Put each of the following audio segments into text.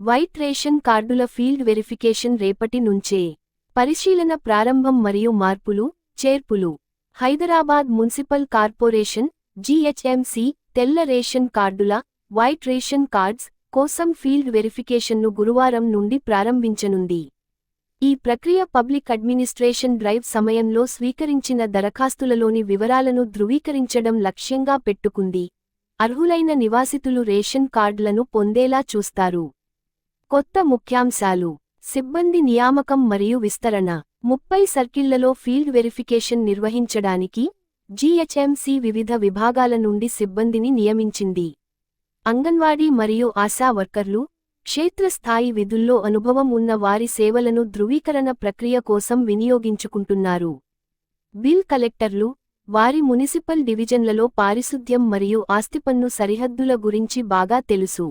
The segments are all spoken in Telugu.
వైట్ రేషన్ కార్డుల ఫీల్డ్ వెరిఫికేషన్ రేపటి నుంచే. పరిశీలన ప్రారంభం మరియు మార్పులు చేర్పులు. హైదరాబాద్ మున్సిపల్ కార్పొరేషన్ జీహెచ్ఎంసీ తెల్ల రేషన్ కార్డుల వైట్ రేషన్ కార్డ్స్ కోసం ఫీల్డ్ వెరిఫికేషన్ను గురువారం నుండి ప్రారంభించనుంది. ఈ ప్రక్రియ పబ్లిక్ అడ్మినిస్ట్రేషన్ డ్రైవ్ సమయంలో స్వీకరించిన దరఖాస్తులలోని వివరాలను ధృవీకరించడం లక్ష్యంగా పెట్టుకుంది. అర్హులైన నివాసితులు రేషన్ కార్డులను పొందేలా చూస్తారు. కొత్త ముఖ్యాంశాలు సిబ్బంది నియామకం మరియు విస్తరణ ముప్పై సర్కిళ్ళలో ఫీల్డ్ వెరిఫికేషన్ నిర్వహించడానికి జీహెచ్ఎంసీ వివిధ విభాగాల నుండి సిబ్బందిని నియమించింది. అంగన్వాడీ మరియు ఆశా వర్కర్లు క్షేత్రస్థాయి విధుల్లో అనుభవం ఉన్న వారి సేవలను ధృవీకరణ ప్రక్రియ కోసం వినియోగించుకుంటున్నారు. బిల్ కలెక్టర్లు వారి మునిసిపల్ డివిజన్లలో పారిశుద్ధ్యం మరియు ఆస్తిపన్ను సరిహద్దుల గురించి బాగా తెలుసు.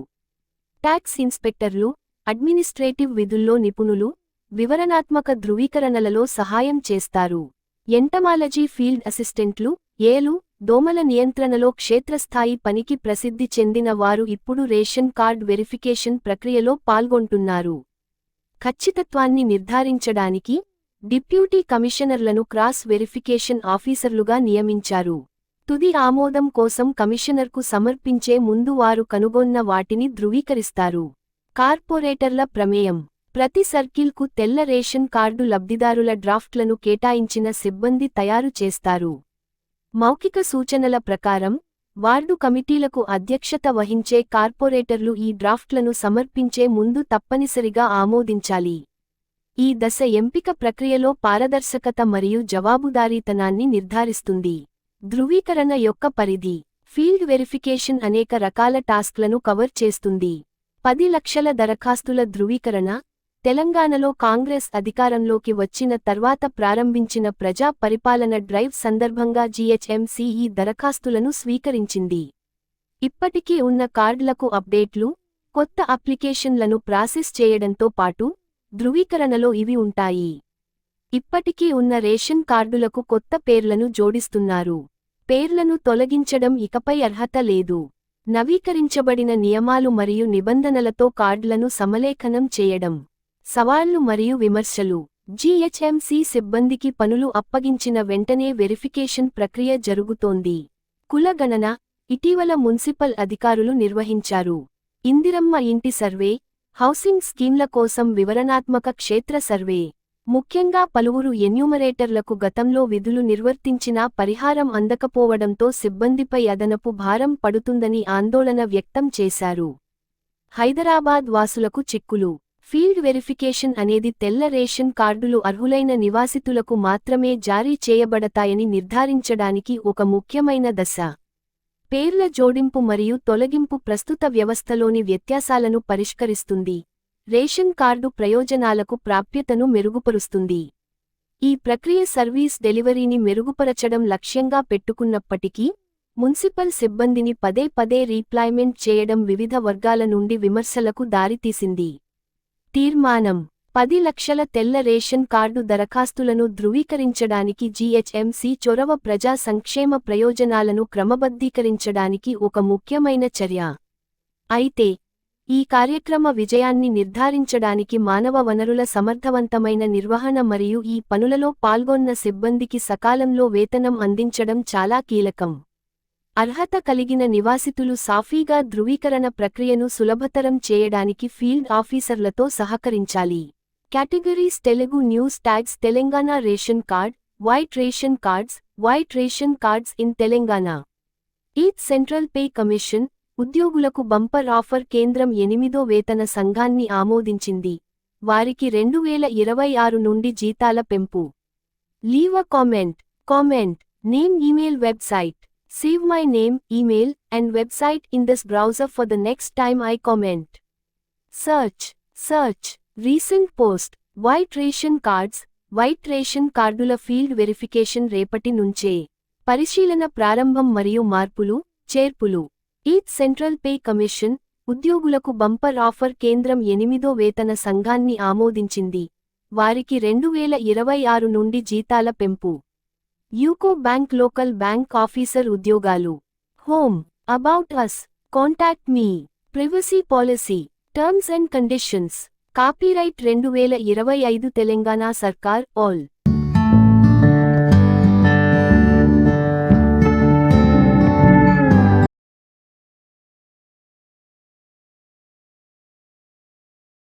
ట్యాక్స్ ఇన్స్పెక్టర్లు అడ్మినిస్ట్రేటివ్ విధుల్లో నిపుణులు వివరణాత్మక ధృవీకరణలలో సహాయం చేస్తారు. ఎంటమాలజీ ఫీల్డ్ అసిస్టెంట్లు ఏలు దోమల నియంత్రణలో క్షేత్రస్థాయి పనికి ప్రసిద్ధి చెందిన వారు ఇప్పుడు రేషన్ కార్డ్ వెరిఫికేషన్ ప్రక్రియలో పాల్గొంటున్నారు. ఖచ్చితత్వాన్ని నిర్ధారించడానికి డిప్యూటీ కమిషనర్లను క్రాస్ వెరిఫికేషన్ ఆఫీసర్లుగా నియమించారు. తుది ఆమోదం కోసం కమిషనర్కు సమర్పించే ముందు వారు కనుగొన్న వాటిని ధృవీకరిస్తారు. కార్పొరేటర్ల ప్రమేయం. ప్రతి సర్కిల్కు తెల్ల రేషన్ కార్డు లబ్ధిదారుల డ్రాఫ్ట్లను కేటాయించిన సిబ్బంది తయారు చేస్తారు. మౌఖిక సూచనల ప్రకారం వార్డు కమిటీలకు అధ్యక్షత వహించే కార్పొరేటర్లు ఈ డ్రాఫ్ట్లను సమర్పించే ముందు తప్పనిసరిగా ఆమోదించాలి. ఈ దశ ఎంపిక ప్రక్రియలో పారదర్శకత మరియు జవాబుదారీతనాన్ని నిర్ధారిస్తుంది. ధృవీకరణ యొక్క పరిధి ఫీల్డ్ వెరిఫికేషన్ అనేక రకాల టాస్క్లను కవర్ చేస్తుంది. పది లక్షల దరఖాస్తుల ధృవీకరణ తెలంగాణలో కాంగ్రెస్ అధికారంలోకి వచ్చిన తర్వాత ప్రారంభించిన ప్రజా పరిపాలన డ్రైవ్ సందర్భంగా జీహెచ్ఎంసీ ఈ దరఖాస్తులను స్వీకరించింది. ఇప్పటికీ ఉన్న కార్డులకు అప్డేట్లు కొత్త అప్లికేషన్లను ప్రాసెస్ చేయడంతో పాటు ధృవీకరణలో ఇవి ఉంటాయి. ఇప్పటికీ ఉన్న రేషన్ కార్డులకు కొత్త పేర్లను జోడిస్తున్నారు. పేర్లను తొలగించడం ఇకపై అర్హత లేదు. నవీకరించబడిన నియమాలు మరియు నిబంధనలతో కార్డులను సమలేఖనం చేయడం. సవాళ్ళు మరియు విమర్శలు. జీహెచ్ఎంసీ సిబ్బందికి పనులు అప్పగించిన వెంటనే వెరిఫికేషన్ ప్రక్రియ జరుగుతోంది. కులగణన ఇటీవల మున్సిపల్ అధికారులు నిర్వహించారు. ఇందిరమ్మ ఇంటి సర్వే హౌసింగ్ స్కీమ్ల కోసం వివరణాత్మక క్షేత్ర సర్వే. ముఖ్యంగా పలువురు ఎన్యూమరేటర్లకు గతంలో విధులు నిర్వర్తించినా పరిహారం అందకపోవడంతో సిబ్బందిపై అదనపు భారం పడుతుందని ఆందోళన వ్యక్తం చేశారు. హైదరాబాద్ వాసులకు చిక్కులు. ఫీల్డ్ వెరిఫికేషన్ అనేది తెల్ల రేషన్ కార్డులు అర్హులైన నివాసితులకు మాత్రమే జారీ చేయబడతాయని నిర్ధారించడానికి ఒక ముఖ్యమైన దశ. పేర్ల జోడింపు మరియు తొలగింపు ప్రస్తుత వ్యవస్థలోని వ్యత్యాసాలను పరిష్కరిస్తుంది. రేషన్ కార్డు ప్రయోజనాలకు ప్రాప్యతను మెరుగుపరుస్తుంది. ఈ ప్రక్రియ సర్వీస్ డెలివరీని మెరుగుపరచడం లక్ష్యంగా పెట్టుకున్నప్పటికీ మున్సిపల్ సిబ్బందిని పదే పదే రీప్లాయ్మెంట్ చేయడం వివిధ వర్గాల నుండి విమర్శలకు దారితీసింది. తీర్మానం పది లక్షల తెల్ల రేషన్ కార్డు దరఖాస్తులను ధృవీకరించడానికి జీహెచ్ఎంసీ చొరవ ప్రజా సంక్షేమ ప్రయోజనాలను క్రమబద్ధీకరించడానికి ఒక ముఖ్యమైన చర్య. అయితే ఈ కార్యక్రమ విజయాన్ని నిర్ధారించడానికి మానవ వనరుల సమర్థవంతమైన నిర్వహణ మరియు ఈ పనులలో పాల్గొన్న సిబ్బందికి సకాలంలో వేతనం అందించడం చాలా కీలకం. అర్హత కలిగిన నివాసితులు సాఫీగా ధృవీకరణ ప్రక్రియను సులభతరం చేయడానికి ఫీల్డ్ ఆఫీసర్లతో సహకరించాలి. Categories Telugu news tags Telangana ration card white ration cards white ration cards in Telangana. Eighth central pay commission ఉద్యోగులకు బంపర్ ఆఫర్ కేంద్రం ఎనిమిదో వేతన సంఘాన్ని ఆమోదించింది. వారికి రెండు వేల ఇరవై ఆరు నుండి జీతాల పెంపు. Leave a comment. Comment. Name email website. Save my name email and website in this browser for the next time I comment. Search. Search. Recent post. White ration cards. White ration కార్డుల ఫీల్డ్ వెరిఫికేషన్ రేపటి నుంచే. పరిశీలన ప్రారంభం మరియు మార్పులు చేర్పులు. ఈత్ సెంట్రల్ పే కమిషన్ ఉద్యోగులకు బంపర్ ఆఫర్ కేంద్రం ఎనిమిదో వేతన సంఘాన్ని ఆమోదించింది. వారికి రెండు వేల ఇరవై ఆరు నుండి జీతాల పెంపు. UCO bank local bank officer ఉద్యోగాలు. Home about us contact me. Privacy policy terms and conditions. Copyright రెండు వేల ఇరవై ఐదు తెలంగాణ సర్కార్ ఆల్.